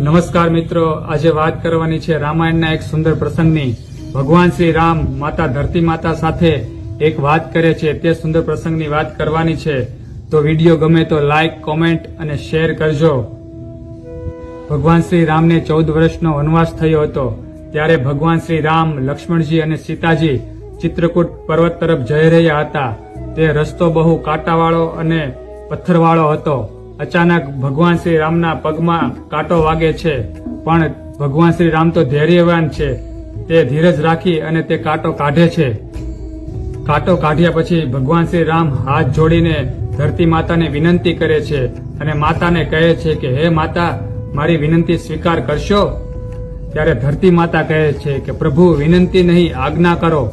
નમસ્કાર મિત્રો, આજે વાત કરવાની છે રામાયણના એક સુંદર પ્રસંગની. ભગવાન શ્રી રામ માતા ધરતી માતા સાથે એક વાત કરે છે, તે સુંદર પ્રસંગની વાત કરવાની છે. તો વીડિયો ગમે તો લાઈક, કોમેન્ટ અને શેર કરજો. ભગવાન શ્રી રામને ચૌદ વર્ષનો વનવાસ થયો હતો. ત્યારે ભગવાન શ્રી રામ, લક્ષ્મણજી અને સીતાજી ચિત્રકૂટ પર્વત તરફ જઈ રહ્યા હતા. તે રસ્તો બહુ કાંટાવાળો અને પથ્થરવાળો હતો. અચાનક ભગવાન શ્રી રામના પગમાં કાંટો વાગે છે, પણ ભગવાન શ્રી રામ તો ધૈર્યવાન છે. તે ધીરજ રાખી અને તે કાંટો કાઢે છે. કાંટો કાઢ્યા પછી ભગવાન શ્રી રામ હાથ જોડીને ધરતી માતાને વિનંતી કરે છે અને માતાને કહે છે કે, હે માતા, મારી વિનંતી સ્વીકાર કરશો? ત્યારે ધરતી માતા કહે છે કે, પ્રભુ, વિનંતી નહીં, આજ્ઞા કરો.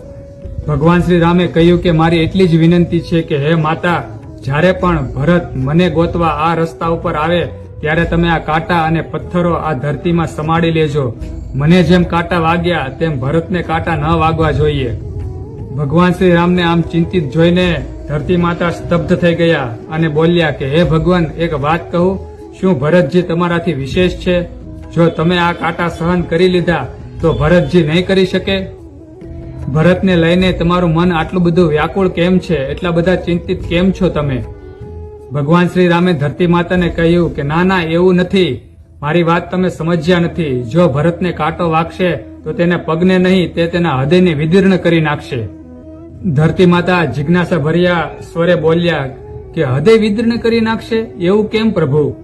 ભગવાન શ્રી રામે કહ્યું કે, મારી એટલી જ વિનંતી છે કે, હે માતા જ્યારે પણ ભરત મને ગોતવા આ રસ્તા ઉપર આવે, ત્યારે તમે આ કાંટા અને પથ્થરો આ ધરતીમાં સમાડી લેજો. મને જેમ કાંટા વાગ્યા, તેમ ભરતને કાંટા ન વાગવા જોઈએ. ભગવાન શ્રી રામને આમ ચિંતિત જોઈને ધરતી માતા સ્તબ્ધ થઈ ગયા અને બોલ્યા કે, હે ભગવાન, એક વાત કહું, શું ભરતજી તમારાથી વિશેષ છે? જો તમે આ કાંટા સહન કરી લીધા, તો ભરતજી નહીં કરી શકે? ભરતને લઈને તમારું મન આટલું બધું વ્યાકુળ કેમ છે? એટલા બધા ચિંતિત કેમ છો તમે? ભગવાન શ્રી રામે ધરતી માતાને કહ્યું કે, ના ના, એવું નથી. મારી વાત તમે સમજ્યા નથી. જો ભરતને કાંટો વાગશે, તો તેને પગને નહીં, તે તેના હૃદયને વિદીર્ણ કરી નાખશે. ધરતી માતા જિજ્ઞાસા ભર્યા સ્વરે બોલ્યા કે, હૃદય વિદીર્ણ કરી નાખશે? એવું કેમ પ્રભુ?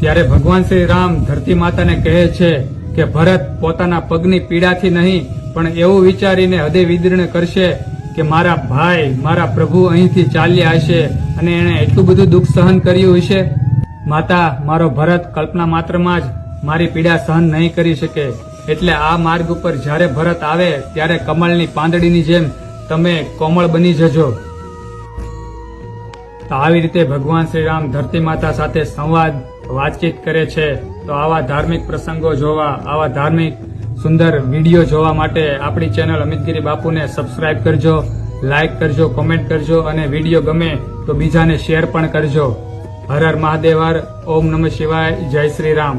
ત્યારે ભગવાન શ્રી રામ ધરતી માતાને કહે છે કે, ભરત પોતાના પગની પીડાથી નહીં પણ એવું વિચારીને હૃદય વિદીર્ણ કરશે કે મારા ભાઈ, મારા પ્રભુ અહીંથી ચાલ્યા હશે અને એણે એટલું બધું દુઃખ સહન કર્યું હશે? માતા, મારો ભરત કલ્પના માત્રમાં જ મારી પીડા સહન નહીં કરી શકે. એટલે આ માર્ગ ઉપર જ્યારે ભરત આવે, ત્યારે કમળની પાંદડીની જેમ તમે કોમળ બની જજો. તો આવી રીતે ભગવાન શ્રી રામ ધરતી માતા સાથે સંવાદ, વાતચીત કરે છે. તો આવા ધાર્મિક પ્રસંગો જોવા, આવા ધાર્મિક સુંદર વીડિયો જોવા માટે આપણી ચેનલ અમિતગીરી બાપુને સબસ્ક્રાઇબ કરજો લાઈક કરજો કોમેન્ટ કરજો અને વીડિયો ગમે તો બીજાને શેર પણ કરજો. હર હર મહાદેવ, હર ઓમ નમઃ શિવાય, જય શ્રી રામ.